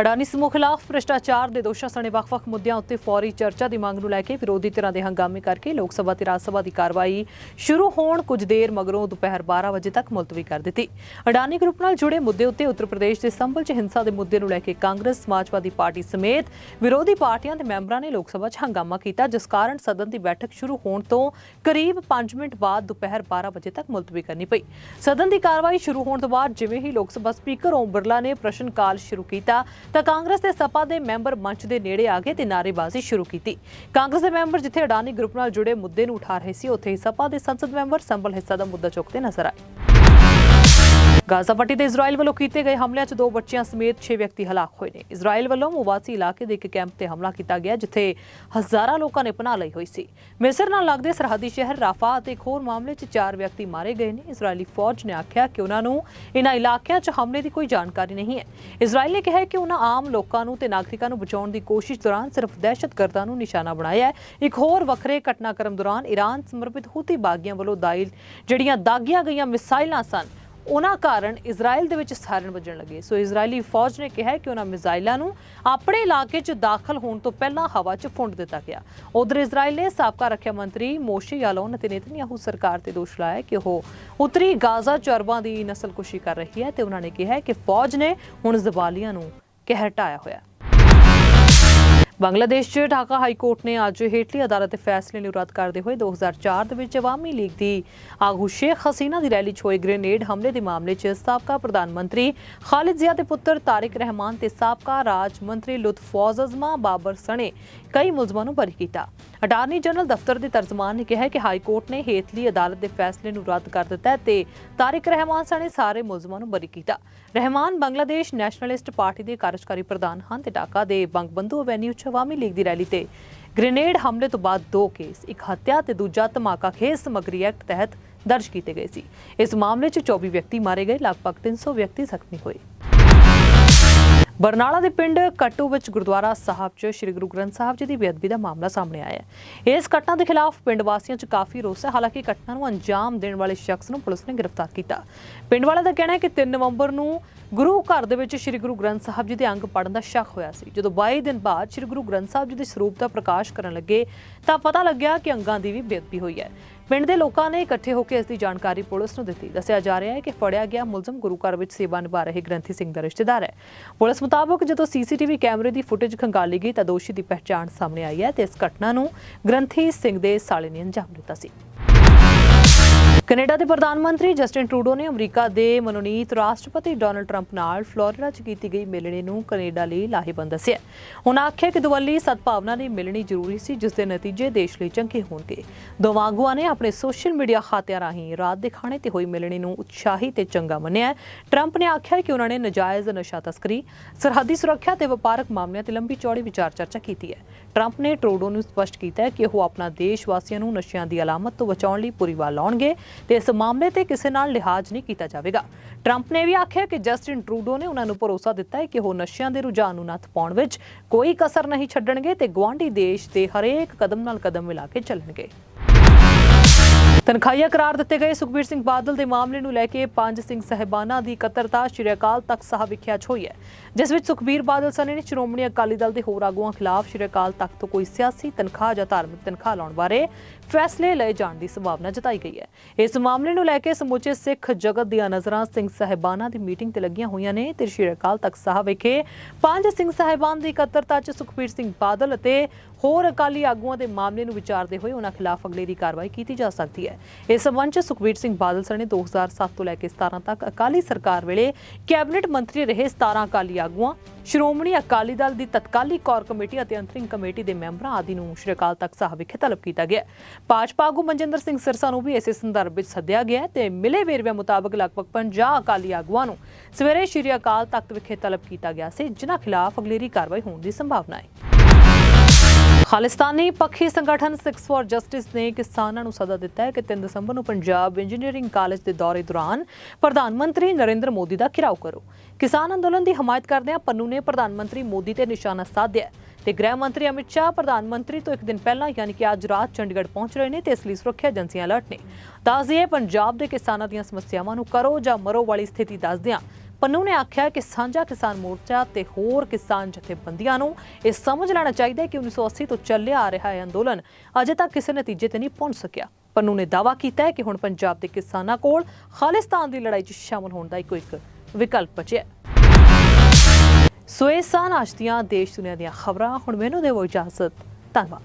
ਅਡਾਨੀ ਸਮੂਹ ਖਿਲਾਫ ਭ੍ਰਿਸ਼ਟਾਚਾਰ ਦੇ ਦੋਸ਼ਾਂ ਸਣੇ ਵੱਖ-ਵੱਖ ਮੁੱਦਿਆਂ ਉੱਤੇ ਫੌਰੀ ਚਰਚਾ ਦੀ ਮੰਗ ਨੂੰ ਲੈ ਕੇ ਵਿਰੋਧੀ ਧਿਰਾਂ ਦੇ ਹੰਗਾਮੇ ਕਰਕੇ ਲੋਕ ਸਭਾ ਤੇ ਰਾਜ ਸਭਾ ਦੀ ਕਾਰਵਾਈ ਸ਼ੁਰੂ ਹੋਣ ਕੁਝ ਦੇਰ ਮਗਰੋਂ ਦੁਪਹਿਰ 12 ਵਜੇ ਤੱਕ ਮੁਲਤਵੀ ਕਰ ਦਿੱਤੀ। ਅਡਾਨੀ ਗਰੁੱਪ ਨਾਲ ਜੁੜੇ ਮੁੱਦੇ ਉੱਤੇ ਉੱਤਰ ਪ੍ਰਦੇਸ਼ ਦੇ ਸੰਭਲ 'ਚ ਹਿੰਸਾ ਦੇ ਮੁੱਦੇ ਨੂੰ ਲੈ ਕੇ ਕਾਂਗਰਸ, ਸਮਾਜਵਾਦੀ ਪਾਰਟੀ ਸਮੇਤ ਵਿਰੋਧੀ ਪਾਰਟੀਆਂ ਦੇ ਮੈਂਬਰਾਂ ਨੇ ਲੋਕ ਸਭਾ 'ਚ ਹੰਗਾਮਾ ਕੀਤਾ, ਜਿਸ ਕਾਰਨ ਸਦਨ ਦੀ ਬੈਠਕ ਸ਼ੁਰੂ ਹੋਣ ਤੋਂ ਕਰੀਬ 5 ਮਿੰਟ ਬਾਅਦ ਦੁਪਹਿਰ 12 ਵਜੇ ਤੱਕ ਮੁਲਤਵੀ ਕਰਨੀ ਪਈ। ਸਦਨ ਦੀ ਕਾਰਵਾਈ ਸ਼ੁਰੂ ਹੋਣ ਤੋਂ ਬਾਅਦ ਜਿਵੇਂ ਹੀ ਲੋਕ ਸਭਾ ਸਪੀਕਰ ਓਮ ਬਿਰਲਾ ਨੇ ਪ੍ਰਸ਼ਨ ਕਾਲ ਸ਼ੁਰੂ ਕੀਤਾ ਤਾਂ ਕਾਂਗਰਸ ਦੇ ਸਪਾ ਦੇ ਮੈਂਬਰ ਮੰਚ ਦੇ ਨੇੜੇ ਆ ਗਏ ਤੇ ਨਾਅਰੇਬਾਜ਼ੀ ਸ਼ੁਰੂ ਕੀਤੀ। ਕਾਂਗਰਸ ਦੇ ਮੈਂਬਰ ਜਿੱਥੇ ਅਡਾਨੀ ਗਰੁੱਪ ਨਾਲ ਜੁੜੇ ਮੁੱਦੇ ਨੂੰ ਉਠਾ ਰਹੇ ਸੀ, ਉੱਥੇ ਹੀ ਸਪਾ ਦੇ ਸੰਸਦ ਮੈਂਬਰ ਸੰਭਲ ਹਿੱਸਾ ਦਾ ਮੁੱਦਾ ਚੁੱਕਦੇ ਨਜ਼ਰ ਆਏ। ਗਾਜ਼ਾ ਪੱਟੀ ਤੇ ਇਜ਼ਰਾਈਲ ਵੱਲੋਂ ਕੀਤੇ ਗਏ ਹਮਲਿਆਂ 'ਚ ਦੋ ਬੱਚਿਆਂ ਸਮੇਤ 6 ਵਿਅਕਤੀ ਹਲਾਕ ਹੋਏ ਨੇ। ਇਜ਼ਰਾਈਲ ਵੱਲੋਂ ਮੁਵਾਸੀ ਇਲਾਕੇ ਦੇ ਇੱਕ ਕੈਂਪ ਤੇ ਹਮਲਾ ਕੀਤਾ ਗਿਆ, ਜਿੱਥੇ ਹਜ਼ਾਰਾਂ ਲੋਕਾਂ ਨੇ ਪਨਾਹ ਲਈ ਹੋਈ ਸੀ। ਮਿਸਰ ਨਾਲ ਲੱਗਦੇ ਸਰਹੱਦੀ ਸ਼ਹਿਰ ਰਾਫਾ ਅਤੇ ਇੱਕ ਹੋਰ ਮਾਮਲੇ 'ਚ ਚਾਰ ਵਿਅਕਤੀ ਮਾਰੇ ਗਏ ਨੇ। ਇਜ਼ਰਾਈਲੀ ਫੌਜ ਨੇ ਆਖਿਆ ਕਿ ਉਹਨਾਂ ਨੂੰ ਇਨ੍ਹਾਂ ਇਲਾਕਿਆਂ 'ਚ ਹਮਲੇ ਦੀ ਕੋਈ ਜਾਣਕਾਰੀ ਨਹੀਂ ਹੈ। ਇਜ਼ਰਾਈਲ ਨੇ ਕਿਹਾ ਕਿ ਉਹਨਾਂ ਆਮ ਲੋਕਾਂ ਨੂੰ ਤੇ ਨਾਗਰਿਕਾਂ ਨੂੰ ਬਚਾਉਣ ਦੀ ਕੋਸ਼ਿਸ਼ ਦੌਰਾਨ ਸਿਰਫ ਦਹਿਸ਼ਤਗਰਦਾਂ ਨੂੰ ਨਿਸ਼ਾਨਾ ਬਣਾਇਆ ਹੈ। ਇੱਕ ਹੋਰ ਵੱਖਰੇ ਘਟਨਾਕ੍ਰਮ ਦੌਰਾਨ ਈਰਾਨ ਸਮਰਪਿਤ ਹੂਤੀ ਬਾਗੀਆਂ ਵੱਲੋਂ ਦਾਇਲ ਜਿਹੜੀਆਂ ਦਾਗੀਆਂ ਗਈਆਂ ਮਿਸਾਈਲਾਂ ਸਨ ਉਹਨਾਂ ਕਾਰਨ ਇਜ਼ਰਾਈਲ ਦੇ ਵਿੱਚ ਸਾਇਰਨ ਵੱਜਣ ਲੱਗੇ। ਸੋ ਇਜ਼ਰਾਈਲੀ ਫੌਜ ਨੇ ਕਿਹਾ ਕਿ ਉਹਨਾਂ ਮਿਜ਼ਾਈਲਾਂ ਨੂੰ ਆਪਣੇ ਇਲਾਕੇ 'ਚ ਦਾਖਲ ਹੋਣ ਤੋਂ ਪਹਿਲਾਂ ਹਵਾ 'ਚ ਫੁੰਡ ਦਿੱਤਾ ਗਿਆ। ਉਧਰ ਇਜ਼ਰਾਈਲ ਨੇ ਸਾਬਕਾ ਰੱਖਿਆ ਮੰਤਰੀ ਮੋਸ਼ੇ ਯਾਲੋਨ ਅਤੇ ਨੇਤਨਯਾਹੂ ਸਰਕਾਰ ਤੇ ਦੋਸ਼ ਲਾਇਆ ਕਿ ਉਹ ਉੱਤਰੀ ਗਾਜ਼ਾ ਚਰਬਾਂ ਦੀ ਨਸਲਕੁਸ਼ੀ ਕਰ ਰਹੀ ਹੈ ਤੇ ਉਹਨਾਂ ਨੇ ਕਿਹਾ ਕਿ ਫੌਜ ਨੇ ਹੁਣ ਜ਼ਬਾਲੀਆਂ ਨੂੰ ਕਹਿ ਹਟਾਇਆ ਹੋਇਆ ਹੈ। ਬੰਗਲਾਦੇਸ਼ 'ਚ ਢਾਕਾ ਹਾਈ ਕੋਰਟ ਨੇ ਅੱਜ ਹੇਠਲੀ ਅਦਾਲਤ ਦੇ ਫੈਸਲੇ ਨੂੰ ਰੱਦ ਕਰਦੇ ਹੋਏ 2004 ਦੇ ਵਿੱਚ ਅਵਾਮੀ ਲੀਗ ਦੀ ਆਗੂ ਸ਼ੇਖ ਹਸੀਨਾ ਦੀ ਰੈਲੀ 'ਚ ਹੋਏ ਗ੍ਰੇਨੇਡ ਹਮਲੇ ਦੇ ਮਾਮਲੇ 'ਚ ਸਾਬਕਾ ਪ੍ਰਧਾਨ ਮੰਤਰੀ ਖਾਲਿਦ ਜ਼ਿਆ ਦੇ ਪੁੱਤਰ ਤਾਰਿਕ ਰਹਿਮਾਨ ਤੇ ਸਾਬਕਾ ਰਾਜ ਮੰਤਰੀ ਲੁਤਫੌਜ਼ ਅਜ਼ਮਾ, ਬਾਬਰ ਸਣੇ ਕਈ ਮੁਲਜ਼ਮਾਂ ਨੂੰ ਬਰੀ ਕੀਤਾ। ਅਟਾਰਨੀ ਜਨਰਲ ਦਫ਼ਤਰ ਦੇ ਤਰਜਮਾਨ ਨੇ ਕਿਹਾ ਕਿ ਹਾਈ ਕੋਰਟ ਨੇ ਹੇਠਲੀ ਅਦਾਲਤ ਦੇ ਫੈਸਲੇ ਨੂੰ ਰੱਦ ਕਰ ਦਿੱਤਾ ਤੇ ਤਾਰਿਕ ਰਹਿਮਾਨ ਸਣੇ ਸਾਰੇ ਮੁਲਜ਼ਮਾਂ ਨੂੰ ਬਰੀ ਕੀਤਾ। ਰਹਿਮਾਨ ਬੰਗਲਾਦੇਸ਼ ਨੈਸ਼ਨਲਿਸਟ ਪਾਰਟੀ ਦੇ ਕਾਰਜਕਾਰੀ ਪ੍ਰਧਾਨ ਹਨ ਤੇ ਢਾਕਾ ਦੇ ਬੰਗਬੰਧੂ ਐਵੇਨਿਊ 'ਚ ਅਵਾਮੀ ਲੀਗ ਦੀ ਰੈਲੀ ਤੇ ਗ੍ਰੇਨੇਡ ਹਮਲੇ ਤੋਂ ਬਾਅਦ ਦੋ ਕੇਸ, ਇੱਕ ਹੱਤਿਆ ਤੇ ਦੂਜਾ ਧਮਾਕਾ ਖੇਸ ਸਮੱਗਰੀ ਐਕਟ ਤਹਿਤ ਦਰਜ ਕੀਤੇ ਗਏ ਸੀ। ਇਸ ਮਾਮਲੇ 'ਚ 24 ਵਿਅਕਤੀ ਮਾਰੇ ਗਏ, ਲਗਭਗ 300 ਵਿਅਕਤੀ ਜ਼ਖਮੀ ਹੋਏ। ਬਰਨਾਲਾ ਦੇ ਪਿੰਡ ਕਟੂ ਵਿੱਚ ਗੁਰਦੁਆਰਾ ਸਾਹਿਬ 'ਚ ਸ੍ਰੀ ਗੁਰੂ ਗ੍ਰੰਥ ਸਾਹਿਬ ਜੀ ਦੀ ਬੇਅਦਬੀ ਦਾ ਮਾਮਲਾ ਸਾਹਮਣੇ ਆਇਆ ਹੈ। ਇਸ ਘਟਨਾ ਦੇ ਖਿਲਾਫ ਪਿੰਡ ਵਾਸੀਆਂ 'ਚ ਕਾਫੀ ਰੋਸ ਹੈ। ਹਾਲਾਂਕਿ ਘਟਨਾ ਨੂੰ ਅੰਜਾਮ ਦੇਣ ਵਾਲੇ ਸ਼ਖਸ ਨੂੰ ਪੁਲਿਸ ਨੇ ਗ੍ਰਿਫਤਾਰ ਕੀਤਾ। ਪਿੰਡ ਵਾਲਿਆਂ ਦਾ ਕਹਿਣਾ ਹੈ ਕਿ 3 ਨਵੰਬਰ ਨੂੰ ਗੁਰੂ ਘਰ ਦੇ ਵਿੱਚ ਸ੍ਰੀ ਗੁਰੂ ਗ੍ਰੰਥ ਸਾਹਿਬ ਜੀ ਦੇ ਅੰਗ ਪੜਨ ਦਾ ਸ਼ੱਕ ਹੋਇਆ ਸੀ। ਜਦੋਂ 22 ਦਿਨ ਬਾਅਦ ਸ੍ਰੀ ਗੁਰੂ ਗ੍ਰੰਥ ਸਾਹਿਬ ਜੀ ਦੇ ਸਰੂਪ ਦਾ ਪ੍ਰਕਾਸ਼ ਕਰਨ ਲੱਗੇ, ਤਾਂ ਪਤਾ ਲੱਗਿਆ ਕਿ ਅੰਗਾਂ ਦੀ ਵੀ ਬੇਅਦਬੀ ਹੋਈ ਹੈ। ਪਿੰਡ ਦੇ ਲੋਕਾਂ ਨੇ ਇਕੱਠੇ ਹੋ ਕੇ ਇਸ ਦੀ ਜਾਣਕਾਰੀ ਪੁਲਿਸ ਨੂੰ ਦਿੱਤੀ। ਦੱਸਿਆ ਜਾ ਰਿਹਾ ਹੈ ਕਿ ਫੜਿਆ ਗਿਆ ਮੁਲਜ਼ਮ ਗੁਰੂ ਘਰ ਵਿੱਚ ਸੇਵਾ ਨਿਭਾ ਰਹੇ ਗ੍ਰੰਥੀ ਸਿੰਘ ਦਾ ਰਿਸ਼ਤੇਦਾਰ ਹੈ। ਪੁਲਿਸ ਮੁਤਾਬਕ ਜਦੋਂ ਸੀਸੀਟੀਵੀ ਕੈਮਰੇ ਦੀ ਫੁਟੇਜ ਖੰਗਾਲੀ ਗਈ, ਤਾਂ ਦੋਸ਼ੀ ਦੀ ਪਹਿਚਾਣ ਸਾਹਮਣੇ ਆਈ ਹੈ ਤੇ ਇਸ ਘਟਨਾ ਨੂੰ ਗ੍ਰੰਥੀ ਸਿੰਘ ਦੇ ਸਾਲੇ ਨੇ ਅੰਜਾਮ ਦਿੱਤਾ ਸੀ। ਕੈਨੇਡਾ ਦੇ ਪ੍ਰਧਾਨ ਮੰਤਰੀ ਜਸਟਿਨ ਟਰੂਡੋ ਨੇ ਅਮਰੀਕਾ ਦੇ ਮਨੋਨੀਤ ਰਾਸ਼ਟਰਪਤੀ ਡੋਨਲਡ ਟਰੰਪ ਨਾਲ ਫਲੋਰੀਡਾ 'ਚ ਕੀਤੀ ਗਈ ਮਿਲਣੀ ਨੂੰ ਕੈਨੇਡਾ ਲਈ ਲਾਹੇਵੰਦ ਦੱਸਿਆ। ਉਹਨਾਂ ਆਖਿਆ ਕਿ ਦੁਵੱਲੀ ਸਦਭਾਵਨਾ ਦੀ ਮਿਲਣੀ ਜ਼ਰੂਰੀ ਸੀ, ਜਿਸ ਦੇ ਨਤੀਜੇ ਦੇਸ਼ ਲਈ ਚੰਗੇ ਹੋਣਗੇ। ਦੋਵਾਂ ਆਗੂਆਂ ਨੇ ਆਪਣੇ ਸੋਸ਼ਲ ਮੀਡੀਆ ਖਾਤਿਆਂ ਰਾਹੀਂ ਰਾਤ ਦੇ ਖਾਣੇ ਤੇ ਹੋਈ ਮਿਲਣੀ ਨੂੰ ਉਤਸ਼ਾਹੀ ਤੇ ਚੰਗਾ ਮੰਨਿਆ। ਟਰੰਪ ਨੇ ਆਖਿਆ ਕਿ ਉਹਨਾਂ ਨੇ ਨਜਾਇਜ਼ ਨਸ਼ਾ ਤਸਕਰੀ, ਸਰਹੱਦੀ ਸੁਰੱਖਿਆ ਤੇ ਵਪਾਰਕ ਮਾਮਲਿਆਂ ਤੇ ਲੰਬੀ ਚੌੜੀ ਵਿਚਾਰ ਚਰਚਾ ਕੀਤੀ ਹੈ। ਟਰੰਪ ਨੇ ਟਰੂਡੋ ਨੂੰ ਸਪਸ਼ਟ ਕੀਤਾ ਕਿ ਉਹ ਆਪਣਾ ਦੇਸ਼ ਵਾਸੀਆਂ ਨੂੰ ਨਸ਼ਿਆਂ ਦੀ ਅਲਾਮਤ ਤੋਂ ਬਚਾਉਣ ਲਈ ਪੂਰੀ ਵਾਰ ਲਾਉਣਗੇ। ਤੇ ਇਸ ਮਾਮਲੇ ਤੇ ਕਿਸੇ ਨਾਲ ਲਿਹਾਜ਼ ਨਹੀਂ ਕੀਤਾ ਜਾਵੇਗਾ। ਟਰੰਪ ਨੇ ਵੀ ਆਖਿਆ ਕਿ ਜਸਟਿਨ ਟਰੂਡੋ ਨੇ ਉਹਨਾਂ ਨੂੰ ਭਰੋਸਾ ਦਿੱਤਾ ਹੈ ਕਿ ਉਹ ਨਸ਼ਿਆਂ ਦੇ ਰੁਝਾਨ ਨੂੰ ਨੱਥ ਪਾਉਣ ਵਿੱਚ ਕੋਈ ਕਸਰ ਨਹੀਂ ਛੱਡਣਗੇ ਤੇ ਗੁਆਂਢੀ ਦੇਸ਼ ਦੇ ਹਰੇਕ ਕਦਮ ਨਾਲ ਕਦਮ ਮਿਲਾ ਕੇ ਚੱਲਣਗੇ। ਤਨਖਾਹੀਆ ਕਰਾਰ ਦਿੱਤੇ ਗਏ। ਸੁਖਬੀਰ ਸਿੰਘ ਬਾਦਲ ਦੇ ਮਾਮਲੇ ਨੂੰ ਲੈ ਕੇ ਪੰਜ ਸਿੰਘ ਸਹਿਬਾਨਾਂ ਦੀ ਇਕੱਤਰਤਾ ਸ਼੍ਰੀ ਅਕਾਲ ਤਖਤ ਸਾਹਿਬ ਵਿਖਿਆ ਅੱਜ ਹੋਈ ਹੈ। ਜਿਸ ਵਿੱਚ ਸੁਖਬੀਰ ਬਾਦਲ ਸਣੇ ਨੇ, ਸ਼੍ਰੋਮਣੀ ਅਕਾਲੀ ਦਲ ਦੇ ਹੋਰ ਆਗੂਆਂ ਖਿਲਾਫ ਸ਼੍ਰੀ ਅਕਾਲ ਤਖਤ ਤੋਂ ਕੋਈ ਸਿਆਸੀ ਤਨਖਾਹ ਜਾਂ ਧਾਰਮਿਕ ਤਨਖਾਹ ਲਾਉਣ ਬਾਰੇ ਫੈਸਲੇ ਲਏ ਜਾਣ ਦੀ ਸੰਭਾਵਨਾ ਜਤਾਈ ਗਈ ਹੈ। ਇਸ ਮਾਮਲੇ ਨੂੰ ਲੈ ਕੇ ਸਮੁੱਚੇ ਸਿੱਖ ਜਗਤ ਦੀਆਂ ਨਜ਼ਰਾਂ ਸਿੰਘ ਸਹਿਬਾਨਾਂ ਦੀ ਮੀਟਿੰਗ ਤੇ ਲੱਗੀਆਂ ਹੋਈਆਂ ਨੇ ਤੇ ਸ਼੍ਰੀ ਅਕਾਲ ਤਖਤ ਸਾਹਿਬ ਵਿਖੇ ਪੰਜ ਸਿੰਘ ਸਾਹਿਬਾਨ ਦੀ ਇਕੱਤਰਤਾ 'ਚ ਸੁਖਬੀਰ ਸਿੰਘ ਬਾਦਲ ਅਤੇ ਹੋਰ ਅਕਾਲੀ ਆਗੂਆਂ ਦੇ ਮਾਮਲੇ ਨੂੰ ਵਿਚਾਰਦੇ ਹੋਏ ਉਹਨਾਂ ਖਿਲਾਫ ਅਗਲੇਰੀ ਕਾਰਵਾਈ ਕੀਤੀ ਜਾ ਸਕਦੀ ਹੈ। ਇਸ ਸੰਬੰਧ 'ਚ ਸੁਖਬੀਰ ਸਿੰਘ ਬਾਦਲ ਸਣੇ 2007 ਤੋਂ ਲੈ ਕੇ 17 ਤੱਕ ਅਕਾਲੀ ਸਰਕਾਰ ਵੇਲੇ ਕੈਬਨਿਟ ਮੰਤਰੀ ਰਹੇ 17 ਅਕਾਲੀ ਆਗੂਆਂ, ਸ਼੍ਰੋਮਣੀ ਅਕਾਲੀ ਦਲ ਦੀ ਤਤਕਾਲੀ ਕੋਰ ਕਮੇਟੀ ਅਤੇ ਅੰਤਰਿੰਗ ਕਮੇਟੀ ਦੇ ਮੈਂਬਰਾਂ ਆਦਿ ਨੂੰ ਸ਼੍ਰੀ ਤਖਤ ਸਾਹਿਬ ਵਿਖੇ ਤਲਬ ਕੀਤਾ ਗਿਆ। ਭਾਜਪਾ ਆਗੂ ਮਨਜਿੰਦਰ ਸਿੰਘ ਸਿਰਸਾ ਨੂੰ ਵੀ ਇਸੇ ਸੰਦਰਭ ਵਿੱਚ ਸੱਦਿਆ ਗਿਆ ਤੇ ਮਿਲੇ ਵੇਰਵਿਆਂ ਮੁਤਾਬਕ ਲਗਭਗ 50 ਅਕਾਲੀ ਆਗੂਆਂ ਨੂੰ ਸਵੇਰੇ ਸ਼੍ਰੀ ਅਕਾਲ ਤਖਤ ਵਿਖੇ ਤਲਬ ਕੀਤਾ ਗਿਆ ਸੀ, ਜਿਨ੍ਹਾਂ ਖਿਲਾਫ ਅਗਲੇਰੀ ਕਾਰਵਾਈ ਹੋਣ ਦੀ ਸੰਭਾਵਨਾ ਹੈ। ਖਾਲਿਸਤਾਨੀ ਪੱਖੀ ਸੰਗਠਨ 6 ਫॉर ਜਸਟਿਸ ਨੇ ਕਿਸਾਨਾਂ ਨੂੰ ਸੱਦਾ ਦਿੱਤਾ ਹੈ ਕਿ 3 ਦਸੰਬਰ ਨੂੰ ਪੰਜਾਬ ਇੰਜੀਨੀਅਰਿੰਗ ਕਾਲਜ ਦੇ ਦੌਰੇ ਦੌਰਾਨ ਪ੍ਰਧਾਨ ਮੰਤਰੀ ਨਰਿੰਦਰ ਮੋਦੀ ਦਾ ਘਿਰਾਓ ਕਰੋ। ਕਿਸਾਨ ਅੰਦੋਲਨ ਦੀ ਹਮਾਇਤ ਕਰਦਿਆਂ ਪੰਨੂ ਨੇ ਪ੍ਰਧਾਨ ਮੰਤਰੀ ਮੋਦੀ ਤੇ ਨਿਸ਼ਾਨਾ ਸਾਧਿਆ ਤੇ ਗ੍ਰਹਿ ਮੰਤਰੀ ਅਮਿਤ ਸ਼ਾਹ, ਪ੍ਰਧਾਨ ਮੰਤਰੀ ਤੋਂ ਇੱਕ ਦਿਨ ਪਹਿਲਾਂ ਯਾਨੀ ਕਿ ਅੱਜ ਰਾਤ ਚੰਡੀਗੜ੍ਹ ਪਹੁੰਚ ਰਹੇ ਨੇ ਤੇ ਇਸ ਲਈ ਸੁਰੱਖਿਆ ਏਜੰਸੀਆਂ ਅਲਰਟ ਨੇ। ਦੱਸ ਪੰਜਾਬ ਦੇ ਕਿਸਾਨਾਂ ਦੀਆਂ ਸਮੱਸਿਆਵਾਂ ਨੂੰ ਕਰੋ ਜਾਂ ਮਰੋ ਵਾਲੀ ਸਥਿਤੀ ਦੱਸਦਿਆਂ ਪੰਨੂ ਨੇ ਆਖਿਆ ਕਿ ਸਾਂਝਾ ਕਿਸਾਨ ਮੋਰਚਾ ਤੇ ਹੋਰ ਕਿਸਾਨ ਜਥੇਬੰਦੀਆਂ ਨੂੰ ਇਹ ਸਮਝ ਲੈਣਾ ਚਾਹੀਦਾ ਹੈ ਕਿ 1980 ਤੋਂ ਚੱਲਿਆ ਆ ਰਿਹਾ ਇਹ ਅੰਦੋਲਨ। ਅਜੇ ਤੱਕ ਕਿਸੇ ਨਤੀਜੇ ਤੇ ਨਹੀਂ ਪਹੁੰਚ ਸਕਿਆ। ਪੰਨੂ ਨੇ ਦਾਅਵਾ ਕੀਤਾ ਹੈ ਕਿ ਹੁਣ ਪੰਜਾਬ ਦੇ ਕਿਸਾਨਾਂ ਕੋਲ ਖਾਲਿਸਤਾਨ ਦੀ ਲੜਾਈ 'ਚ ਸ਼ਾਮਲ ਹੋਣ ਦਾ ਇੱਕੋ ਇੱਕ ਵਿਕਲਪ ਬਚਿਆ ਹੈ। ਸੋ ਇਹ ਸਨ ਅੱਜ ਦੀਆਂ ਦੇਸ਼ ਦੁਨੀਆ ਦੀਆਂ ਖਬਰਾਂ। ਹੁਣ ਮੈਨੂੰ ਦੇਵੋ ਇਜਾਜ਼ਤ। ਧੰਨਵਾਦ।